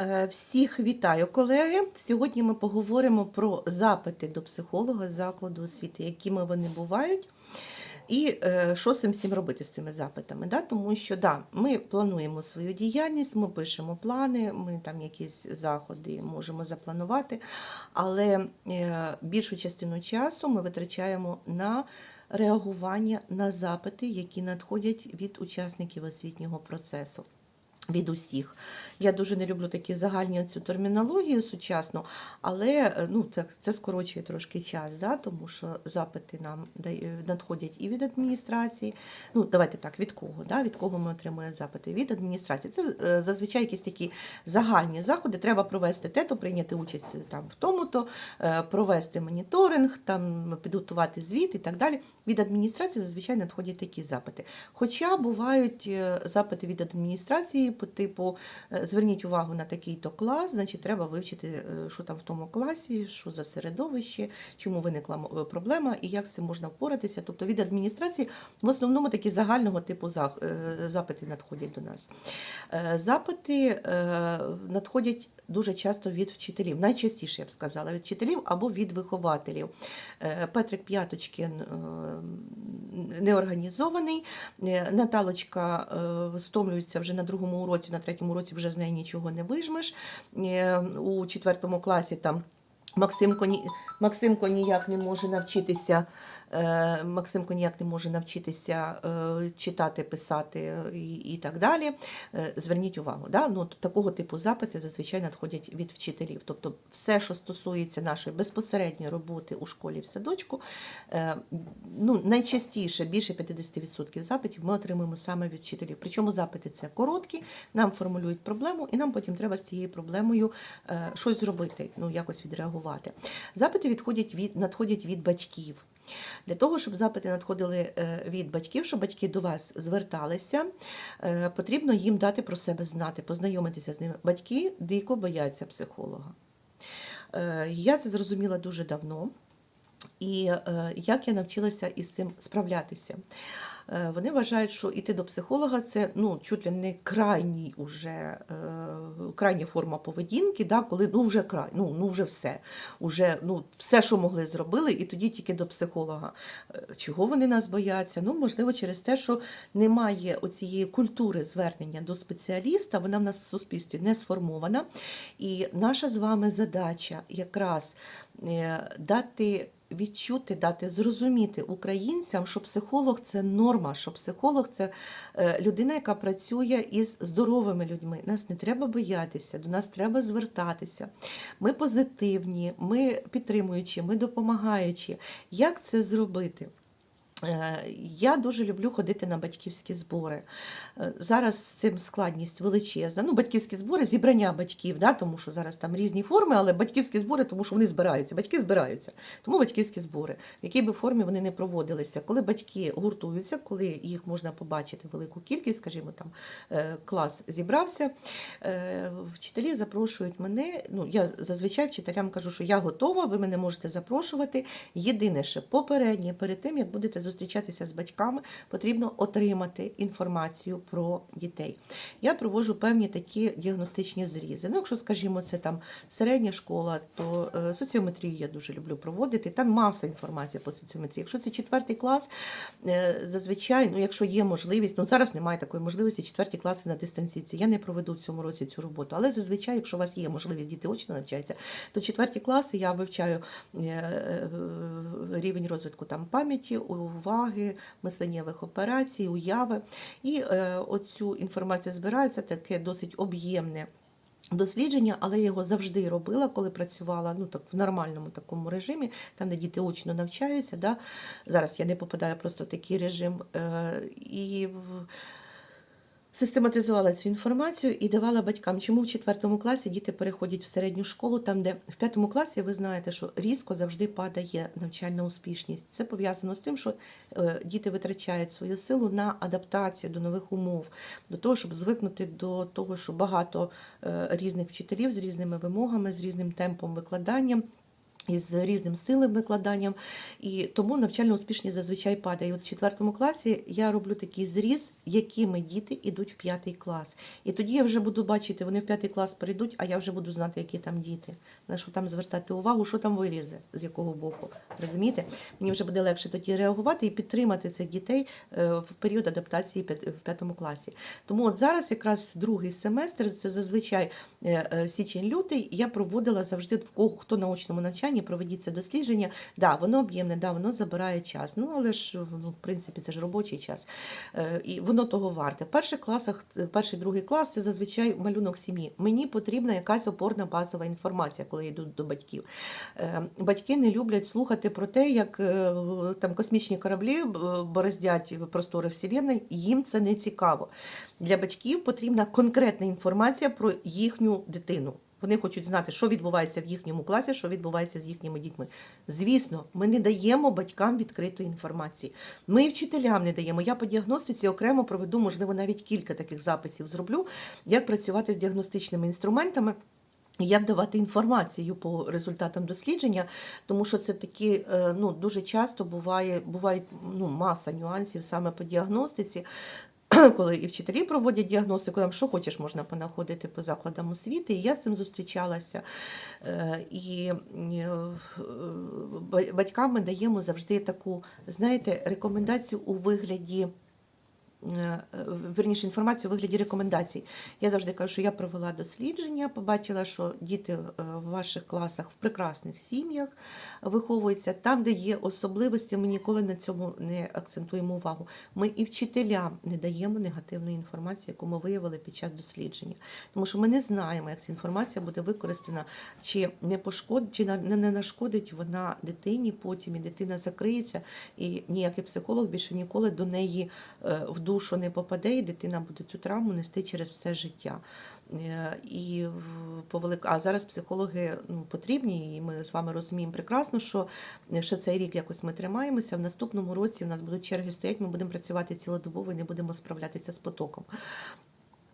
Е, Всіх вітаю, колеги. Сьогодні ми поговоримо про запити до психолога закладу освіти, якими вони бувають, і е, що з всім робити з цими запитами. Да? Тому що да, ми плануємо свою діяльність, ми пишемо плани, ми там якісь заходи можемо запланувати, але е, більшу частину часу ми витрачаємо на реагування на запити, які надходять від учасників освітнього процесу. Від усіх. Я дуже не люблю такі загальні цю термінологію сучасну, але е, ну, це, це скорочує трошки час, да? тому що запити нам надходять і від адміністрації. Ну, давайте так, від кого? Да? Від кого ми отримуємо запити? Від адміністрації. Це е, зазвичай якісь такі загальні заходи. Треба провести те-то, прийняти участь там в тому-то, е, провести моніторинг, там підготувати звіт і так далі. Від адміністрації зазвичай надходять такі запити. Хоча бувають е, запити від адміністрації по типу е, зверніть увагу на такий-то клас, значить треба вивчити, е, що там в тому класі, що за середовище, чому виникла е, проблема і як з цим можна впоратися. Тобто від адміністрації в основному такі загального типу запити надходять до нас. Запити надходять дуже часто від вчителів, найчастіше я б сказала, від вчителів або від вихователів. Е, Петрик П'яточкин е, неорганізований, Е, Наталочка стомлюється вже на другому уроці, на третьому уроці вже з неї нічого не вижмеш. У четвертому класі там Максимко, Максимко ніяк не може навчитися. Е, Максимко ніяк не може навчитися е, читати, писати е, і, так далі. Зверніть увагу, да? ну, такого типу запити зазвичай надходять від вчителів. Тобто, все, що стосується нашої безпосередньої роботи у школі в садочку, ну, найчастіше більше 50% запитів ми отримуємо саме від вчителів. Причому запити це короткі, нам формулюють проблему, і нам потім треба з цією проблемою щось зробити, ну якось відреагувати. Запити відходять від надходять від батьків. Для того, щоб запити надходили е, від батьків, щоб батьки до вас зверталися, е, потрібно їм дати про себе знати, познайомитися з ними. Батьки дико бояться психолога. Е, Я це зрозуміла дуже давно. І як я навчилася із цим справлятися. Е, Вони вважають, що йти до психолога це ну, чуть ли не крайній уже, е, крайня форма поведінки, да, коли ну вже край, ну, ну вже все. Уже, ну, все, що могли, зробили, і тоді тільки до психолога. Е, Чого вони нас бояться? Ну, можливо, через те, що немає оцієї культури звернення до спеціаліста, вона в нас в суспільстві не сформована. І наша з вами задача якраз дати. Відчути, дати зрозуміти українцям, що психолог це норма, що психолог це е, людина, яка працює із здоровими людьми. Нас не треба боятися, до нас треба звертатися. Ми позитивні, ми підтримуючі, ми допомагаючі. Як це зробити? Е, Я дуже люблю ходити на батьківські збори. Е, Зараз з цим складність величезна. Ну, батьківські збори, зібрання батьків, да, тому що зараз там різні форми, але батьківські збори, тому що вони збираються. Батьки збираються. Тому батьківські збори, в якій би формі вони не проводилися. Коли батьки гуртуються, коли їх можна побачити велику кількість, скажімо, там е, клас зібрався, вчителі запрошують мене. Ну, я зазвичай вчителям кажу, що я готова, ви мене можете запрошувати. Єдине, що попередньо, перед тим, як будете зустрічатися з батьками, потрібно отримати інформацію про дітей. Я проводжу певні такі діагностичні зрізи. Ну, якщо, скажімо, це там середня школа, то е, соціометрію я дуже люблю проводити. Там маса інформації по соціометрії. Якщо це четвертий клас, е, зазвичай, ну якщо є можливість, ну зараз немає такої можливості, четверті класи на дистанційці. Я не проведу в цьому році цю роботу. Але зазвичай, якщо у вас є можливість, діти очно навчаються, то четверті класи я вивчаю е, рівень розвитку там пам'яті, уваги, мисленнєвих операцій, уяви. І е, оцю інформацію збирається таке досить об'ємне. Дослідження, але я його завжди робила, коли працювала ну так в нормальному такому режимі, там де діти очно навчаються. Да? Зараз я не попадаю просто в такий режим. Е, і систематизувала цю інформацію і давала батькам, чому в четвертому класі діти переходять в середню школу, там, де в п'ятому класі ви знаєте, що різко завжди падає навчальна успішність. Це пов'язано з тим, що е, діти витрачають свою силу на адаптацію до нових умов, до того, щоб звикнути до того, що багато е, різних вчителів з різними вимогами, з різним темпом викладання. Із різним стилем викладанням, і тому навчально успішність зазвичай падає. От в четвертому класі я роблю такий зріз, якими діти йдуть в п'ятий клас. І тоді я вже буду бачити, вони в п'ятий клас перейдуть, а я вже буду знати, які там діти. На що там звертати увагу, що там вирізе, з якого боку. Розумієте? Мені вже буде легше тоді реагувати і підтримати цих дітей е, в період адаптації в п'ятому класі. Тому от зараз якраз другий семестр, це зазвичай е, е, січень-лютий, я проводила завжди в кого хто на очному навчанні, проведіть це дослідження. Да, воно об'ємне, да, воно забирає час. Ну але ж ну, в принципі це ж робочий час. Е, І воно того варте. В перших класах, е, перший другий клас це зазвичай малюнок сім'ї. Мені потрібна якась опорна базова інформація, коли я йду до батьків. Е, Батьки не люблять слухати про те, як там космічні кораблі бороздять простори Вселенної. Їм це не цікаво. Для батьків потрібна конкретна інформація про їхню дитину. Вони хочуть знати, що відбувається в їхньому класі, що відбувається з їхніми дітьми. Звісно, ми не даємо батькам відкритої інформації. Ми і вчителям не даємо. Я по діагностиці окремо проведу, можливо, навіть кілька таких записів зроблю, як працювати з діагностичними інструментами. Як давати інформацію по результатам дослідження, тому що це такі е, ну дуже часто буває, буває ну, маса нюансів саме по діагностиці, коли і вчителі проводять діагностику, там що хочеш можна понаходити по закладам освіти. І я з цим зустрічалася. Е, І е, батькам ми даємо завжди таку, знаєте, рекомендацію у вигляді. Е, Верніше інформацію у вигляді рекомендацій. Я завжди кажу, що я провела дослідження, побачила, що діти е, в ваших класах в прекрасних сім'ях виховуються там, де є особливості. Ми ніколи на цьому не акцентуємо увагу. Ми і вчителям не даємо негативної інформації, яку ми виявили під час дослідження. Тому що ми не знаємо, як ця інформація буде використана, чи не пошкодить, чи не, нашкодить вона дитині потім, і дитина закриється, і ніякий психолог більше ніколи до неї е, в душу не попаде, і дитина буде цю травму нести через все життя. Е, І по. А зараз психологи ну, потрібні, і ми з вами розуміємо прекрасно, що ще цей рік якось ми тримаємося. В наступному році у нас будуть черги стоять, ми будемо працювати цілодобово і не будемо справлятися з потоком.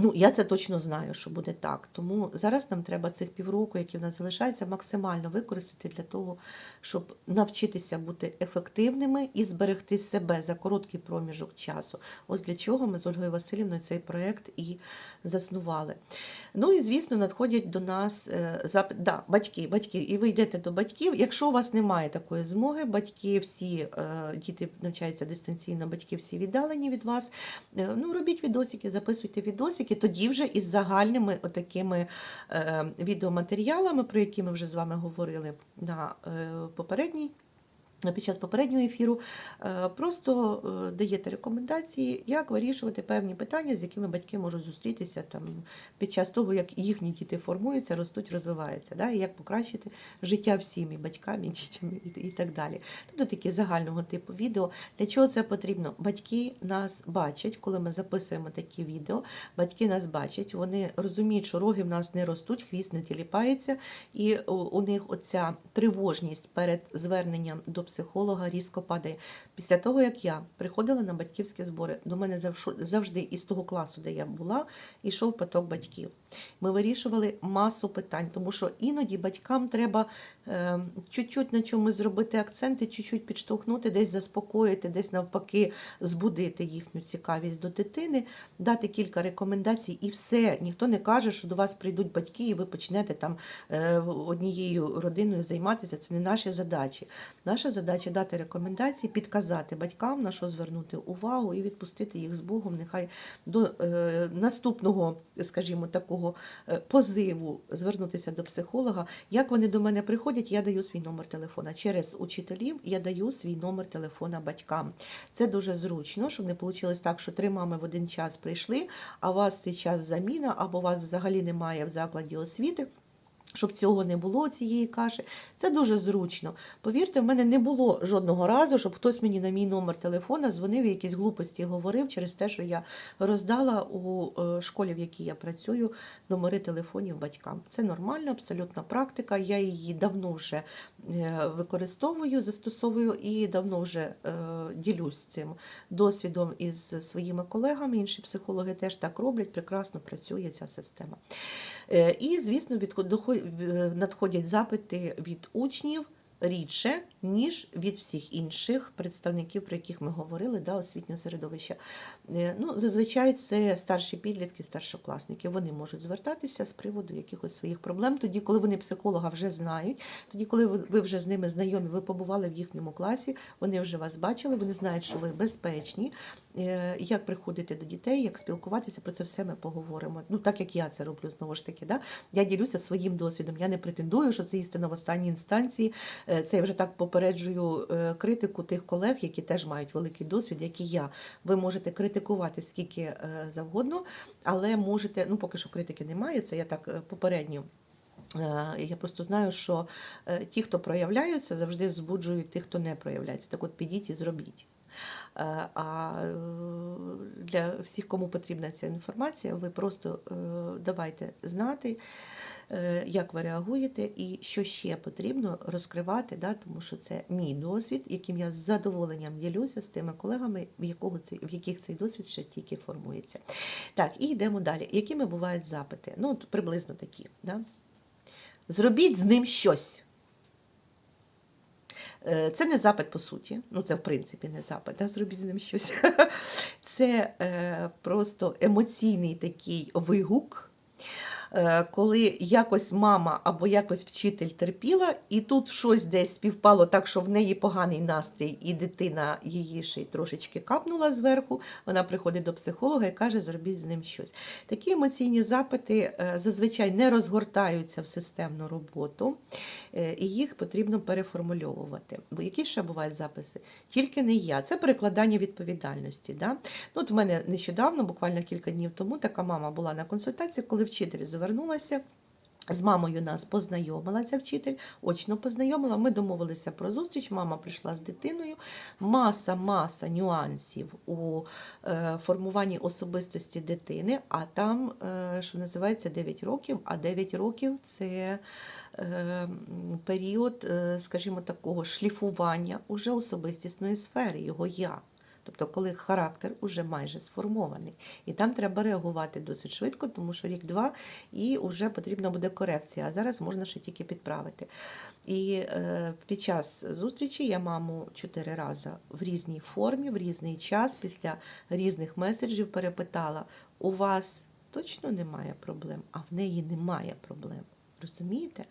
Ну, я це точно знаю, що буде так. Тому зараз нам треба цих півроку, які в нас залишаються, максимально використати для того, щоб навчитися бути ефективними і зберегти себе за короткий проміжок часу. Ось для чого ми з Ольгою Васильівною цей проєкт і заснували. Ну і звісно, надходять до нас е, запит. Да, батьки, батьки, і ви йдете до батьків. Якщо у вас немає такої змоги, батьки всі е, діти навчаються дистанційно, батьки всі віддалені від вас. Е, Ну, робіть відосики, записуйте відосики, тоді вже із загальними отакими е, відеоматеріалами, про які ми вже з вами говорили на е, попередній. Під час попереднього ефіру е, просто е, даєте рекомендації, як вирішувати певні питання, з якими батьки можуть зустрітися там під час того, як їхні діти формуються, ростуть, розвиваються, да, і як покращити життя всім, і батькам, і дітям, і, так далі. Тобто такі загального типу відео. Для чого це потрібно? Батьки нас бачать, коли ми записуємо такі відео. Батьки нас бачать, вони розуміють, що роги в нас не ростуть, хвіст не тіліпається, і у них оця тривожність перед зверненням до психолога різко падає. Після того, як я приходила на батьківські збори, до мене завжди із того класу, де я була, йшов поток батьків. Ми вирішували масу питань, тому що іноді батькам треба е, чуть-чуть на чомусь зробити акценти, чуть-чуть підштовхнути, десь заспокоїти, десь навпаки збудити їхню цікавість до дитини, дати кілька рекомендацій, і все. Ніхто не каже, що до вас прийдуть батьки, і ви почнете там е, однією родиною займатися. Це не наші задачі. Наша дати рекомендації, підказати батькам, на що звернути увагу і відпустити їх з Богом. Нехай до е, наступного, скажімо, такого е, позиву звернутися до психолога. Як вони до мене приходять, я даю свій номер телефона. Через учителів я даю свій номер телефона батькам. Це дуже зручно, щоб не вийшло так, що три мами в один час прийшли, а у вас цей час заміна, або вас взагалі немає в закладі освіти. Щоб цього не було, цієї каші, це дуже зручно. Повірте, в мене не було жодного разу, щоб хтось мені на мій номер телефона дзвонив і якісь глупості говорив через те, що я роздала у е, школі, в якій я працюю, номери телефонів батькам. Це нормальна, абсолютна практика. Я її давно вже е, використовую, застосовую і давно вже е, ділюсь цим досвідом із своїми колегами. Інші психологи теж так роблять, прекрасно працює ця система. І, звісно, е, надходять запити від учнів рідше, ніж від всіх інших представників, про яких ми говорили, да, освітнього середовища. Е, Ну, зазвичай це старші підлітки, старшокласники. Вони можуть звертатися з приводу якихось своїх проблем, тоді, коли вони психолога вже знають, тоді, коли ви вже з ними знайомі, ви побували в їхньому класі, вони вже вас бачили, вони знають, що ви безпечні. Е, Як приходити до дітей, як спілкуватися, про це все ми поговоримо. Ну, так як я це роблю знову ж таки. Да? Я ділюся своїм досвідом. Я не претендую, що це істина в останній інстанції. Е, Це я вже так попереджую е, критику тих колег, які теж мають великий досвід, як і я. Ви можете критикувати скільки е, завгодно, але можете, ну поки що критики немає, це я так попередньо. Я просто знаю, що ті, хто проявляються, завжди збуджують тих, хто не проявляється. Так от підіть і зробіть. А для всіх, кому потрібна ця інформація, ви просто давайте знати, як ви реагуєте і що ще потрібно розкривати, да, тому що це мій досвід, яким я з задоволенням ділюся з тими колегами, в, якого цей, в яких цей досвід ще тільки формується. Так, і йдемо далі. Якими бувають запити? Ну, приблизно такі. Да? Зробіть з ним щось. Е, Це не запит по суті, ну це в принципі не запит, да? зробіть з ним щось. Це е, просто емоційний такий вигук, е, коли якось мама або якось вчитель терпіла, і тут щось десь співпало так, що в неї поганий настрій, і дитина її ще й трошечки капнула зверху. Вона приходить до психолога і каже, зробіть з ним щось. Такі емоційні запити е, зазвичай не розгортаються в системну роботу, е, і їх потрібно переформульовувати. Бо які ще бувають записи? Тільки не я. Це перекладання відповідальності. Да? Ну, от в мене нещодавно, буквально кілька днів тому, така мама була на консультації, коли вчитель звернулася. З мамою нас познайомила ця вчитель, очно познайомила. Ми домовилися про зустріч. Мама прийшла з дитиною. Маса, маса нюансів у е, формуванні особистості дитини. А там, е, що називається, 9 років. А 9 років це е, період, скажімо, такого шліфування уже особистісної сфери, його я. Тобто, коли характер уже майже сформований, і там треба реагувати досить швидко, тому що рік-два і вже потрібна буде корекція. А зараз можна ще тільки підправити. І е, під час зустрічі я маму чотири рази в різній формі, в різний час, після різних меседжів перепитала: у вас точно немає проблем, а в неї немає проблем. Розумієте?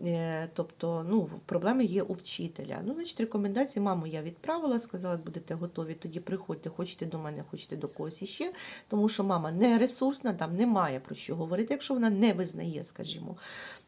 Е, Тобто, ну, проблеми є у вчителя. Ну, значить, рекомендації маму я відправила, сказала, як будете готові, тоді приходьте, хочете до мене, хочете до когось іще, тому що мама не ресурсна, там немає про що говорити, якщо вона не визнає, скажімо.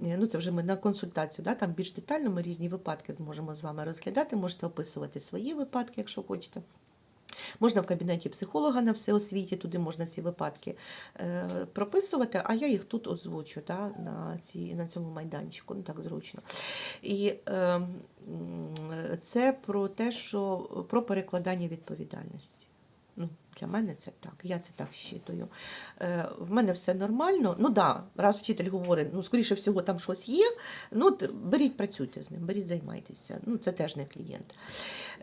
Е, Ну, це вже ми на консультацію, да, там більш детально ми різні випадки зможемо з вами розглядати. Можете описувати свої випадки, якщо хочете. Можна в кабінеті психолога на всеосвіті, туди можна ці випадки е, прописувати, а я їх тут озвучу да, на, ці, на цьому майданчику, ну так зручно. І е, це про те, що про перекладання відповідальності. Ну, для мене це так, я це так щитую. Е, в мене все нормально. Ну да, раз вчитель говорить, ну, скоріше всього, там щось є. Ну, беріть, працюйте з ним, беріть, займайтеся. Ну, це теж не клієнт.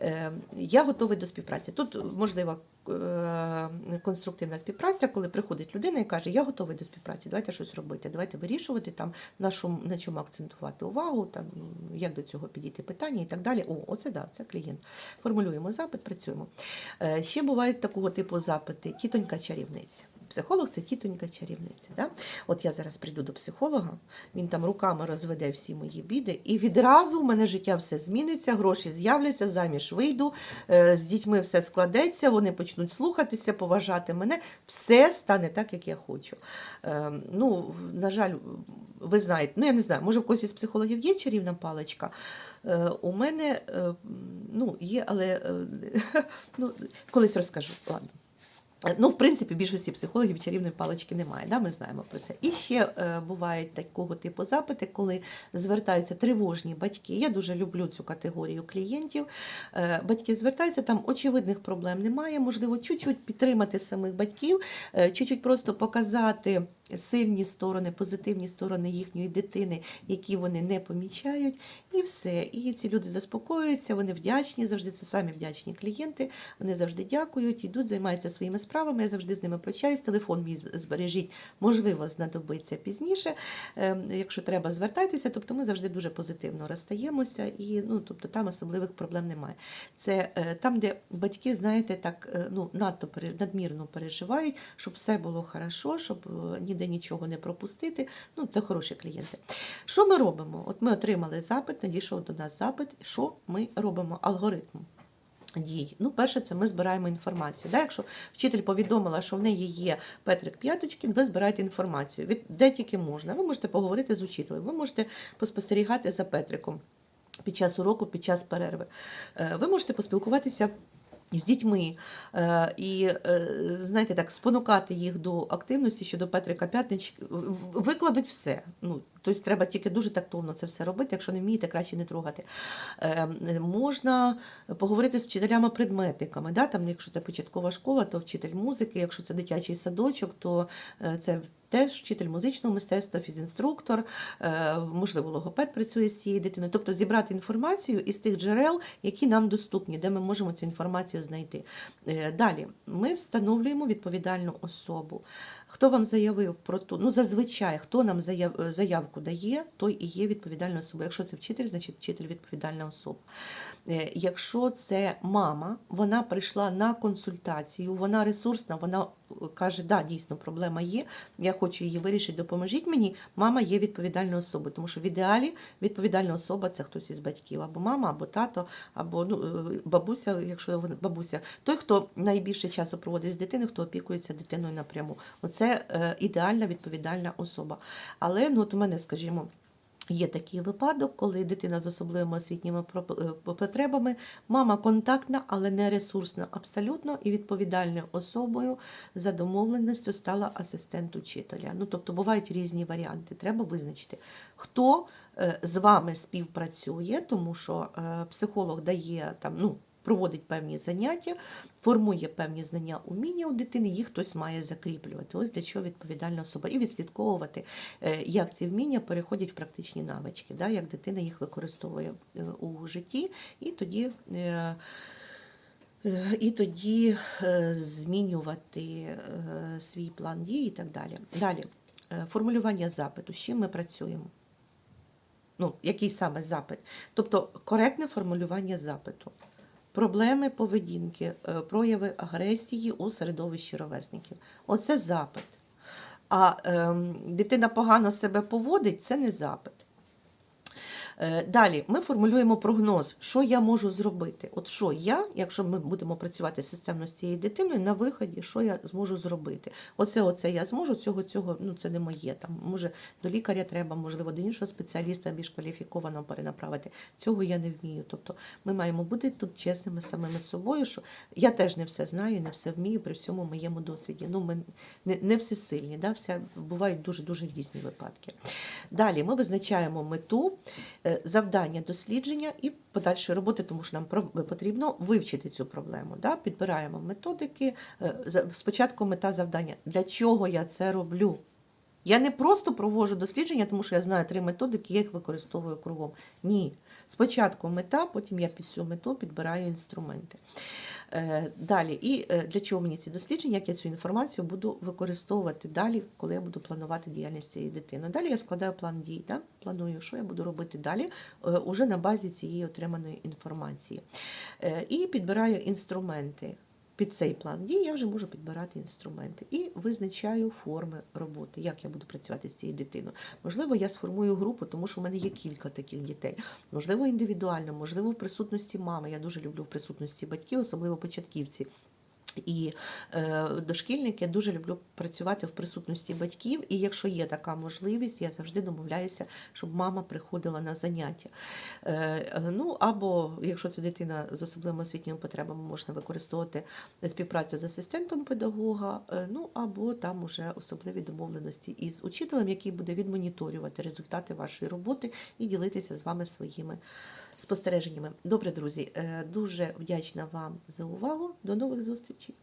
Е, я готовий до співпраці. Тут можлива е, конструктивна співпраця, коли приходить людина і каже, я готовий до співпраці, давайте щось робити, давайте вирішувати, там, на, що, на чому акцентувати увагу, там, як до цього підійти питання і так далі. О, оце да, це клієнт. Формулюємо запит, працюємо. Е, Ще бувають такого типу запити тітонька чарівниця. Психолог це тітонька чарівниця. Да? От я зараз прийду до психолога, він там руками розведе всі мої біди, і відразу в мене життя все зміниться, гроші з'являться, заміж вийду, е, з дітьми все складеться, вони почнуть слухатися, поважати мене, все стане так, як я хочу. Е, Ну, на жаль, ви знаєте, ну я не знаю, може в когось із психологів є чарівна паличка. Е, У мене ну, є, але ну, колись розкажу. Ладно. Ну, в принципі, більшості психологів чарівної палички немає, да? ми знаємо про це. І ще е, бувають такого типу запити, коли звертаються тривожні батьки. Я дуже люблю цю категорію клієнтів. Е, батьки звертаються, там очевидних проблем немає. Можливо, чуть-чуть підтримати самих батьків, е, чуть-чуть просто показати, сильні сторони, позитивні сторони їхньої дитини, які вони не помічають, і все. І ці люди заспокоюються, вони вдячні, завжди це самі вдячні клієнти. Вони завжди дякують, йдуть, займаються своїми справами. Я завжди з ними прощаюсь. Телефон мій збережіть, можливо, знадобиться пізніше. Ем, Якщо треба, звертайтеся. Тобто ми завжди дуже позитивно розстаємося, і ну тобто там особливих проблем немає. Це е, там, де батьки, знаєте, так е, ну надто надмірно переживають, щоб все було хорошо, щоб е, ніде нічого не пропустити. Ну, це хороші клієнти. Що ми робимо? От ми отримали запит, надійшов до нас запит. Що ми робимо? Алгоритм. Дій. Ну, перше, це ми збираємо інформацію. Да? Якщо вчитель повідомила, що в неї є Петрик П'яточкін, ви збираєте інформацію. Від де тільки можна. Ви можете поговорити з учителем, ви можете поспостерігати за Петриком під час уроку, під час перерви. Е, Ви можете поспілкуватися. З дітьми е, і е, знаєте, так спонукати їх до активності щодо Петрика П'ятнич, викладуть все. Ну, тобто треба тільки дуже тактовно це все робити. Якщо не вмієте, краще не трогати. Е, можна поговорити з вчителями-предметниками. Да? Там, якщо це початкова школа, то вчитель музики, якщо це дитячий садочок, то е, це теж вчитель музичного мистецтва, фізінструктор, е, можливо, логопед працює з цією дитиною. Тобто зібрати інформацію із тих джерел, які нам доступні, де ми можемо цю інформацію знайти. Е, Далі ми встановлюємо відповідальну особу. Хто вам заявив про ту, ну зазвичай, хто нам заяв, заявку дає, той і є відповідальна особа. Якщо це вчитель, значить вчитель відповідальна особа. Е, Якщо це мама, вона прийшла на консультацію, вона ресурсна, вона каже, да, дійсно проблема є, я хочу її вирішити, допоможіть мені. Мама є відповідальною особою, тому що в ідеалі відповідальна особа це хтось із батьків, або мама, або тато, або ну, е, бабуся, якщо вона бабуся, той, хто найбільше часу проводить з дитиною, хто опікується дитиною напряму. Оце е, ідеальна відповідальна особа. Але ну, от у мене, скажімо. Є такий випадок, коли дитина з особливими освітніми е, потребами, мама контактна, але не ресурсна абсолютно, і відповідальною особою за домовленістю стала асистент учителя. Ну, тобто бувають різні варіанти. Треба визначити, хто е, з вами співпрацює, тому що е, психолог дає там, ну, проводить певні заняття, формує певні знання, уміння у дитини, їх хтось має закріплювати. Ось для чого відповідальна особа. І відслідковувати, е, як ці вміння переходять в практичні навички, да, як дитина їх використовує е, у житті, і тоді. е, І тоді змінювати свій план дій і так далі. Далі, формулювання запиту. З чим ми працюємо? Ну, який саме запит? Тобто коректне формулювання запиту. Проблеми поведінки, е, прояви агресії у середовищі ровесників. Оце запит. А е, дитина погано себе поводить, це не запит. Е, Далі ми формулюємо прогноз, що я можу зробити. От що я, якщо ми будемо працювати системно з цією дитиною, на виході, що я зможу зробити. Оце, оце я зможу, цього, цього, ну це не моє. Там може до лікаря треба, можливо, до іншого спеціаліста більш кваліфікованого перенаправити. Цього я не вмію. Тобто ми маємо бути тут чесними самими собою, що я теж не все знаю, не все вмію при всьому моєму досвіді. Ну, ми не, не всі сильні, да? Вся, бувають дуже дуже різні випадки. Далі ми визначаємо мету, завдання дослідження і подальшої роботи, тому що нам потрібно вивчити цю проблему. Да? Підбираємо методики. е, Спочатку мета завдання. Для чого я це роблю? Я не просто проводжу дослідження, тому що я знаю три методики, я їх використовую кругом. Ні. Спочатку мета, потім я під цю мету підбираю інструменти. Е, Далі, і е, для чого мені ці дослідження, як я цю інформацію буду використовувати далі, коли я буду планувати діяльність цієї дитини. Далі я складаю план дій, да? планую, що я буду робити далі, е, уже на базі цієї отриманої інформації. І підбираю інструменти. Під цей план дій я вже можу підбирати інструменти і визначаю форми роботи, як я буду працювати з цією дитиною. Можливо, я сформую групу, тому що в мене є кілька таких дітей. Можливо, індивідуально, можливо, в присутності мами. Я дуже люблю в присутності батьків, особливо початківці. І е, дошкільники я дуже люблю працювати в присутності батьків. І якщо є така можливість, я завжди домовляюся, щоб мама приходила на заняття. Е, е, ну або якщо це дитина з особливими освітніми потребами, можна використовувати співпрацю з асистентом педагога, е, ну або там уже особливі домовленості із учителем, який буде відмоніторювати результати вашої роботи і ділитися з вами своїми спостереженнями. Добре, друзі, е, дуже вдячна вам за увагу. До нових зустрічей!